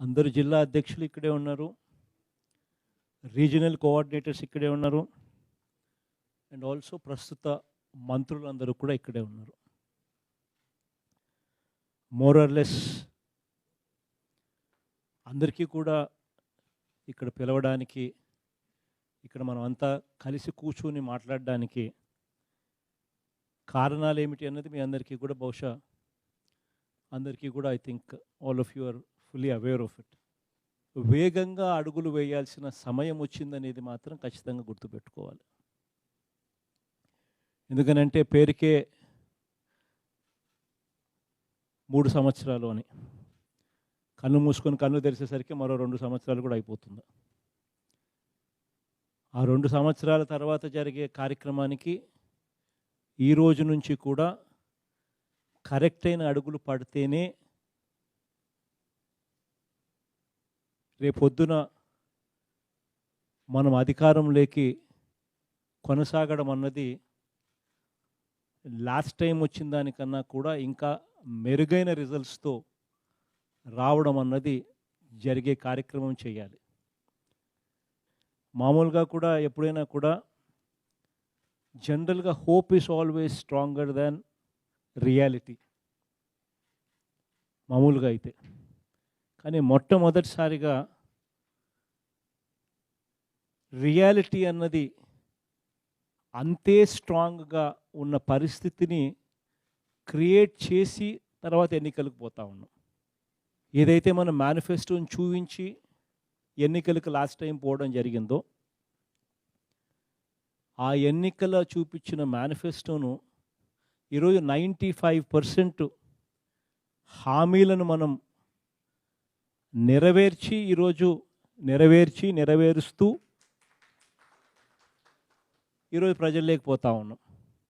అందరు జిల్లా అధ్యక్షులు ఇక్కడే ఉన్నారు. రీజనల్ కోఆర్డినేటర్స్ ఇక్కడే ఉన్నారు. అండ్ ఆల్సో ప్రస్తుత మంత్రులందరూ కూడా ఇక్కడే ఉన్నారు. మోరర్లెస్ అందరికీ కూడా ఇక్కడ పిలవడానికి ఇక్కడ మనం అంతా కలిసి కూర్చుని మాట్లాడడానికి కారణాలు ఏమిటి అన్నది మీ అందరికీ కూడా బహుశా అందరికీ కూడా I think all of your fully aware of it వేగంగా అడుగులు వేయాల్సిన సమయం వచ్చిందనేది మాత్రం ఖచ్చితంగా గుర్తుపెట్టుకోవాలి. ఎందుకనంటే పేరుకే మూడు సంవత్సరాలు అని. కన్ను మూసుకొని కన్ను తెరిచేసరికి మరో రెండు సంవత్సరాలు కూడా అయిపోతుంది. ఆ రెండు సంవత్సరాల తర్వాత జరిగే కార్యక్రమానికి ఈ రోజు నుంచి కూడా కరెక్ట్ అయిన అడుగులు పడితేనే రేపొద్దున మనం అధికారంలోకి కొనసాగడం అన్నది లాస్ట్ టైం వచ్చిన దానికన్నా కూడా ఇంకా మెరుగైన రిజల్ట్స్తో రావడం అన్నది జరిగే కార్యక్రమం చేయాలి. మామూలుగా కూడా ఎప్పుడైనా కూడా జనరల్గా hope is always stronger than reality మామూలుగా అయితే. కానీ మొట్టమొదటిసారిగా రియాలిటీ అన్నది అంతే స్ట్రాంగ్గా ఉన్న పరిస్థితిని క్రియేట్ చేసి తర్వాత ఎన్నికలకు పోతా ఉన్నాం. ఏదైతే మనం మేనిఫెస్టోని చూపించి ఎన్నికలకు లాస్ట్ టైం పోవడం జరిగిందో ఆ ఎన్నికల చూపించిన మేనిఫెస్టోను ఈరోజు నైంటీ ఫైవ్ పర్సెంట్ హామీలను మనం నెరవేర్చి ఈరోజు నెరవేర్చి నెరవేరుస్తూ ఈరోజు ప్రజల్లోకి పోతా ఉన్నాం.